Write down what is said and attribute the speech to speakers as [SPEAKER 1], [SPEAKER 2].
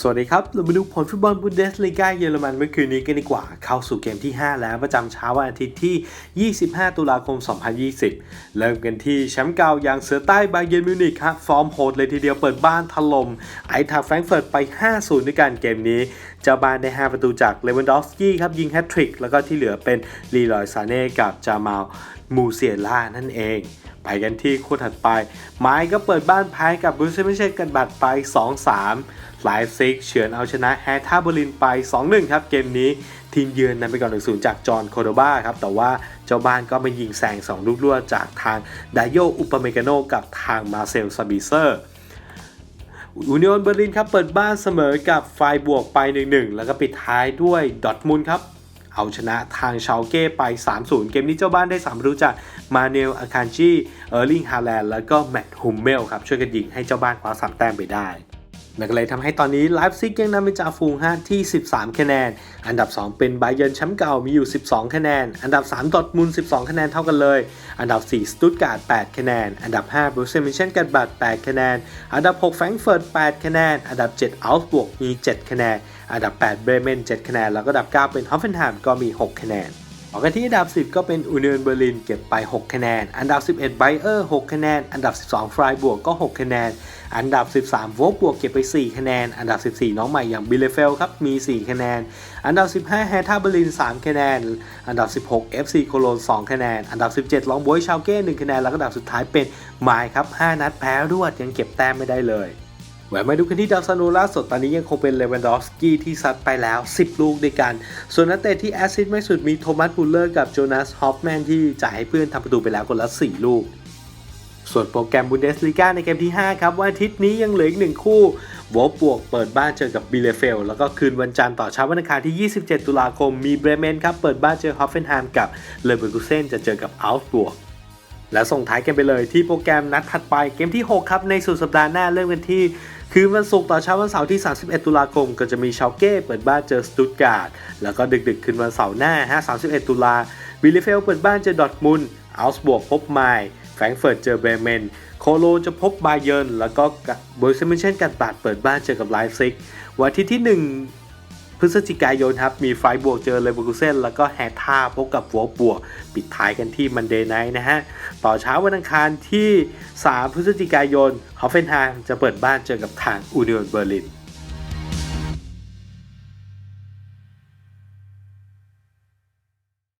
[SPEAKER 1] สวัสดีครับ เรามาดูผลฟุตบอลบุนเดสลีกาเยอรมันเมื่อคืนนี้กันดีกว่า เข้าสู่เกมที่ 5 แล้วประจำเช้าวันอาทิตย์ที่ 25 ตุลาคม 2020 เริ่มกันที่แชมป์เก่าอย่างเสือใต้บาเยนมิวนิกครับฟอร์มโหดเลยทีเดียวเปิดบ้านถล่มไอทาแฟรงเฟิร์ตไป 5-0 ด้วยกันเกมนี้ เจ้าบ้านได้ 5 ประตูจากเลวันดอฟสกี้ครับยิงแฮตทริก แล้วก็ที่เหลือเป็นลีลอยซาเน่กับจามาล มูเซียล่านั่นเอง ไปกันที่คู่ถัดไป ไม้ก็เปิดบ้านแพ้กับบรูเซมิเชนกันบัดไป 2-3ไลฟ์ซิกเฉือนเอาชนะแฮท่าเบอร์ลินไป 2-1 ครับเกมนี้ทีมเยือนนำไปก่อน1-0 จากจอห์นโคโดบาครับ แต่ว่าเจ้าบ้านก็มายิงแซง2ลูกรวดจากทางไดโยอุปเมกาโนกับทางมาเซลซาบิเซอร์อูนิออนเบอร์ลินครับเปิดบ้านเสมอกับไฟบวกไป 1-1 แล้วก็ปิดท้ายด้วยดอทมุนครับ เอาชนะทางชาวเก้ไป 3-0 เกมนี้เจ้าบ้านได้3ประตูจากมาเนลอาคานจีเออร์ลิงฮาแลนด์แล้วก็แมตต์ฮุมเมลครับช่วยกันยิงให้เจ้าบ้านคว้า3แต้มไปได้ นั่นก็เลยทำให้ตอนนี้ไลฟ์ซิกยังนำเป็นจ่าฝูงฮะที่ 13 คะแนน อันดับ 2 เป็นไบเยนแชมป์เก่ามีอยู่ 12 คะแนน อันดับ 3 ดอทมุน 12 คะแนนเท่ากันเลย อันดับ 4 สตุตการ์ด 8 คะแนน อันดับ 5บรูเซมิเชนกันบัด8คะแนน อันดับ 6 แฟรงเฟิร์ต 8 คะแนน อันดับ 7 อัลส์บวกมี 7 คะแนน อันดับ 8 เบรเมน 7 คะแนน แล้วก็อันดับ 9 เป็นฮอฟเฟนแฮมก็มี 6 คะแนน ออกันที่อันดับ 10 ก็เป็นอูเนียนเบอร์ลินเก็บไป 6 คะแนน อันดับ 11ไบเออร์6คะแนน อันดับ 12ฟรายบวกก็ 6 คะแนน อันดับ 13โวบวกเก็บไป 4 คะแนน อันดับ 14 น้องใหม่อย่างบิเลเฟลครับมี 4 คะแนน อันดับ 15แฮท่าเบอร์ลิน 3 คะแนน อันดับ 16 FC โคโลน 2 คะแนน อันดับ 17 ลองบวยชาวเก้ 1 คะแนน แล้วก็อันดับสุดท้ายเป็นไมล์ครับ 5 นัดแพ้รวดยังเก็บแต้มไม่ได้เลย แหวนมาดูกันที่ดาวซานูล่าสุดตอนนี้ยังคงเป็นเลวันดอฟสกี้ที่ซัดไปแล้ว 10 ลูกด้วยกัน ส่วนนักเตะที่แอสซิสต์ไม่สุดมีโทมัสบูลเลอร์กับโจนาสฮอฟแมนที่จ่ายให้เพื่อนทำประตูไปแล้วคนละ 4 ลูก ส่วนโปรแกรมบุนเดสลีกาในเกมที่ 5 ครับวันอาทิตย์นี้ยังเหลืออีกหนึ่งคู่วอลบวกเปิดบ้านเจอกับบิเลเฟล แล้วก็คืนวันจันทร์ต่อเช้าวันอังคารที่ 27 ตุลาคมมีเบรเมนครับเปิดบ้านเจอฮอฟเฟนแฮมกับเลเวอร์คูเซนจะเจอกับอัลส์บวกและส่งท้ายกันไปเลยที่โปรแกรมนัดถัดไปเกมที่ 6 ครับ ในสุดสัปดาห์หน้าเริ่มกันที่ คืนวันศุกร์ต่อเช้าวันเสาร์ที่ 31 ตุลาคม ก็จะมีชาวเก้เปิดบ้านเจอสตุตการ์ด แล้วก็ดึกๆ คืนวันเสาร์หน้าฮะ31 ตุลาบิลเลเฟลเปิดบ้านเจอดอทมุนอัลส์บวกพบไมล์แฟรงเฟิร์ตเจอเบรเมน โคโลนจะพบบาเยิร์นแล้วก็บอยเซมิเชนกันตัดเปิดบ้านเจอกับไลฟ์ซิกวันอาทิตย์ที่ 1 พฤศจิกายนครับ มีไฟบวกเจอเลเวอร์คูเซนแล้วก็แฮท่าพบกับหัวบวก ปิดท้ายกันที่มันเดย์ไนท์นะฮะ ต่อเช้าวันอังคารที่ 3 พฤศจิกายนฮอฟเฟนไฮม์จะเปิดบ้านเจอกับทางอูเนียนเบอร์ลิน